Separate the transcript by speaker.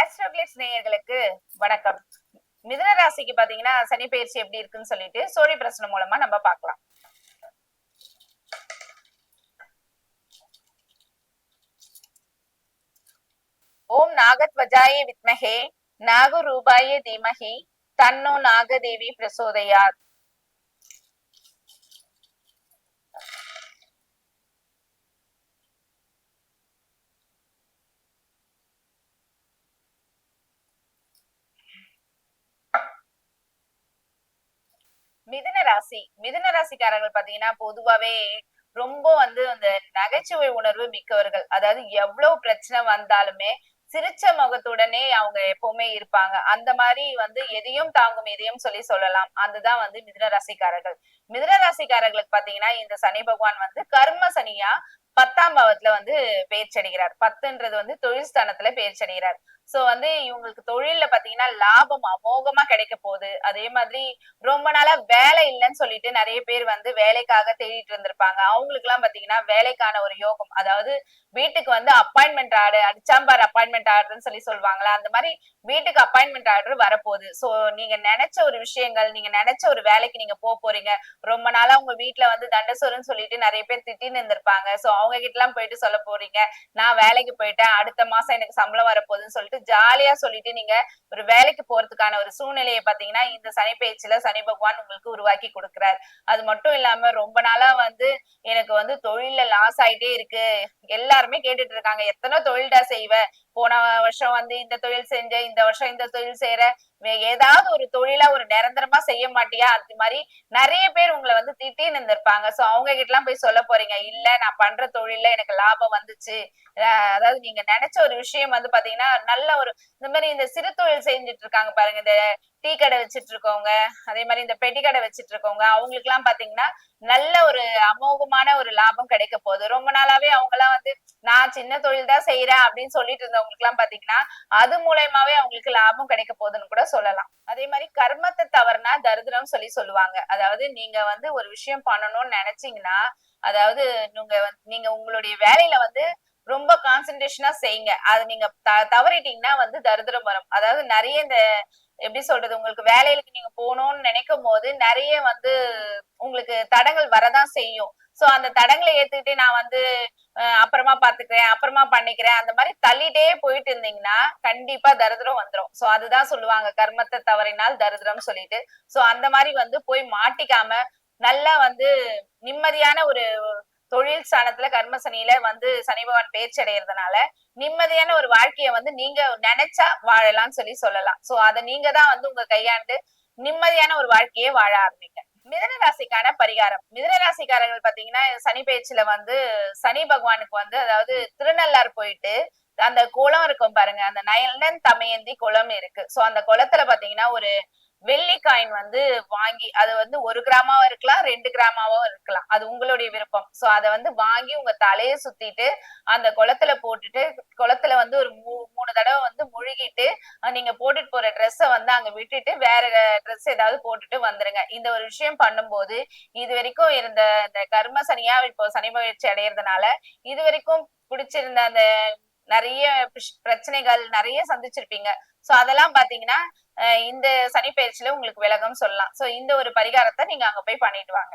Speaker 1: ஆஸ்ட்ரோகிளிக்ஸ் நேயர்களுக்கு வணக்கம். மிதுன ராசிக்கு பாத்தீங்கன்னா சனி பயிற்சி எப்படி இருக்குன்னு சொல்லிட்டு சோழி பிரச்சனை மூலமா நம்ம பார்க்கலாம். ஓம் நாகத்வஜாய வித்மஹே நாகரூபாய தீமகி தன்னோ நாகதேவி பிரசோதயாத் மிதுன ராசி. மிதுன ராசிக்காரர்கள் பாத்தீங்கன்னா பொதுவாவே ரொம்ப வந்து அந்த நகைச்சுவை உணர்வு மிக்கவர்கள். அதாவது எவ்வளவு பிரச்சனை வந்தாலுமே சிரிச்ச முகத்துடனே அவங்க எப்பவுமே இருப்பாங்க. அந்த மாதிரி வந்து எதையும் தாங்கும் எதையும் சொல்லி சொல்லலாம். அதுதான் வந்து மிதுன ராசிக்காரர்கள். மிதுன ராசிக்காரர்களுக்கு பாத்தீங்கன்னா இந்த சனி பகவான் வந்து கர்ம சனியா பத்தாம் பாவத்துல வந்து பெயர்ச்சி அடைகிறார் பத்துன்றது வந்து தொழில் ஸ்தானத்துல பெயர்ச்சி அடைகிறார் சோ வந்து இவங்களுக்கு தொழில்ல பாத்தீங்கன்னா லாபம் அமோகமா கிடைக்க போகுது. அதே மாதிரி ரொம்ப நாளா வேலை இல்லைன்னு சொல்லிட்டு நிறைய பேர் வந்து வேலைக்காக தேடிட்டு இருந்திருப்பாங்க. அவங்களுக்கு எல்லாம் பாத்தீங்கன்னா வேலைக்கான ஒரு யோகம் அதாவது வீட்டுக்கு வந்து அப்பாயின்மெண்ட் ஆர்டர் அடிச்சாம்பார் அப்பாயின்மெண்ட் ஆர்டர்னு சொல்லி சொல்லுவாங்களா? அந்த மாதிரி வீட்டுக்கு அப்பாயின்மெண்ட் ஆர்டர் வரப்போகுது. சோ நீங்க நினைச்ச ஒரு விஷயங்கள் நீங்க நினைச்ச ஒரு வேலைக்கு நீங்க போக போறீங்க. ரொம்ப நாளா உங்க வீட்டுல வந்து தண்டசோறுன்னு சொல்லிட்டு நிறைய பேர் திட்டின்னு இருந்திருப்பாங்க. சோ அவங்க கிட்ட எல்லாம் போயிட்டு சொல்ல போறீங்க நான் வேலைக்கு போயிட்டேன் அடுத்த மாசம் எனக்கு சம்பளம் வரப்போகுதுன்னு சொல்லிட்டு ஜாலியா சொல்லிட்டு நீங்க ஒரு வேலைக்கு போறதுக்கான ஒரு சூழ்நிலையை பாத்தீங்கன்னா இந்த சனி பயிற்சியில சனி பகவான் உங்களுக்கு உருவாக்கி கொடுக்கிறார். அது மட்டும் இல்லாம ரொம்ப நாளா வந்து எனக்கு வந்து தொழில்ல லாஸ் ஆயிட்டே இருக்கு. எல்லாருமே கேட்டுட்டு இருக்காங்க. எத்தனை தொழில்டா செய்வ? போன வருஷம் வந்து இந்த தொழில் செஞ்ச இந்த வருஷம் இந்த தொழில் செய்யற வே- ஏதாவது ஒரு தொழிலா ஒரு நிரந்தரமா செய்ய மாட்டியா? அது மாதிரி நிறைய பேர் உங்களை வந்து திட்டின்னு இருந்திருப்பாங்க. சோ அவங்க கிட்ட எல்லாம் போய் சொல்ல போறீங்க. இல்ல நான் பண்ற தொழில்ல எனக்கு லாபம் வந்துச்சு. அதாவது நீங்க நினைச்ச ஒரு விஷயம் வந்து பாத்தீங்கன்னா நல்ல ஒரு இந்த மாதிரி இந்த சிறு தொழில் செஞ்சுட்டு இருக்காங்க பாருங்க. இந்த டீ கடை வச்சிட்டு இருக்கவங்க அதே மாதிரி இந்த பெட்டி கடை வச்சிட்டு இருக்கவங்க அவங்களுக்கு எல்லாம் பாத்தீங்கன்னா நல்ல ஒரு அமோகமான ஒரு லாபம் கிடைக்க போகுது. ரொம்ப நாளாவே அவங்க எல்லாம் வந்து நான் சின்ன தொழில் தான் செய்யறேன் அப்படின்னு சொல்லிட்டு இருந்தவங்களுக்கு எல்லாம் பாத்தீங்கன்னா அது மூலயமாவே அவங்களுக்கு லாபம் கிடைக்க போகுதுன்னு கூட சொல்லலாம். அதே மாதிரி கர்மத்தை தவறுனா தரிதிரம் சொல்லி சொல்லுவாங்க. அதாவது நீங்க வந்து ஒரு விஷயம் பண்ணணும்னு நினைச்சீங்கன்னா அதாவது நீங்க நீங்க உங்களுடைய வேலையில வந்து ரொம்ப கான்சென்ட்ரேஷனா செய்யுங்க அது நீங்க த- தவறிட்டீங்கன்னா வந்து தரிதிரம் வரும். அதாவது நிறைய இந்த எப்படி சொல்றது உங்களுக்கு வேலைகளுக்கு நீங்க போகணும்னு நினைக்கும் போது நிறைய வந்து உங்களுக்கு தடங்கள் வரதான் செய்யும். சோ அந்த தடங்களை ஏத்துக்கிட்டே நான் வந்து அப்புறமா பாத்துக்கிறேன் அப்புறமா பண்ணிக்கிறேன் அந்த மாதிரி தள்ளிட்டே போயிட்டு இருந்தீங்கன்னா கண்டிப்பா தரித்திரம் வந்துடும் சோ அதுதான் சொல்லுவாங்க கர்மத்தை தவறினால் தரித்திரம் சொல்லிட்டு. சோ அந்த மாதிரி வந்து போய் மாட்டிக்காம நல்லா வந்து நிம்மதியான ஒரு தொழில் ஸ்தானத்துல கர்ம சனியில வந்து சனி பகவான் பேச்சு அடைகிறதுனால நிம்மதியான ஒரு வாழ்க்கைய வந்து நீங்க நினைச்சா வாழலாம்னு சொல்லி சொல்லலாம். சோ அதை நீங்க தான் வந்து உங்க கையாண்டு நிம்மதியான ஒரு வாழ்க்கையை வாழ ஆரம்பிங்க. மிதன ராசிக்கான பரிகாரம். மிதன ராசிக்காரர்கள் பாத்தீங்கன்னா சனி பேச்சுல வந்து சனி பகவானுக்கு வந்து அதாவது திருநள்ளார் போயிட்டு அந்த குளம் இருக்கும் பாருங்க. அந்த நயனன் தமயந்தி குளம் இருக்கு. சோ அந்த குளத்துல பாத்தீங்கன்னா ஒரு வெள்ளி காயின் வந்து வாங்கி அது வந்து ஒரு கிராமாவும் இருக்கலாம் ரெண்டு கிராமாவும் இருக்கலாம். அது உங்களுடைய விருப்பம். சோ அதை வந்து வாங்கி உங்க தலையை சுத்திட்டு அந்த குளத்துல போட்டுட்டு குளத்துல வந்து ஒரு மூ- மூணு தடவை வந்து முழுகிட்டு நீங்க போட்டுட்டு போற ட்ரெஸ்ஸை வந்து அங்க விட்டுட்டு வேற ட்ரெஸ் ஏதாவது போட்டுட்டு வந்துருங்க. இந்த ஒரு விஷயம் பண்ணும்போது இது வரைக்கும் இருந்த இந்த கர்ம சனியா இப்போ சனி பயிற்சி அடையிறதுனால இது வரைக்கும் பிடிச்சிருந்த அந்த நிறைய பிரச்சனைகள் நிறைய சந்திச்சிருப்பீங்க. சோ அதெல்லாம் பாத்தீங்கன்னா இந்த சனி பயிற்சியில உங்களுக்கு விலகம் சொல்லலாம். சோ இந்த ஒரு பரிகாரத்தை நீங்க அங்க போய் பண்ணிட்டு வாங்க.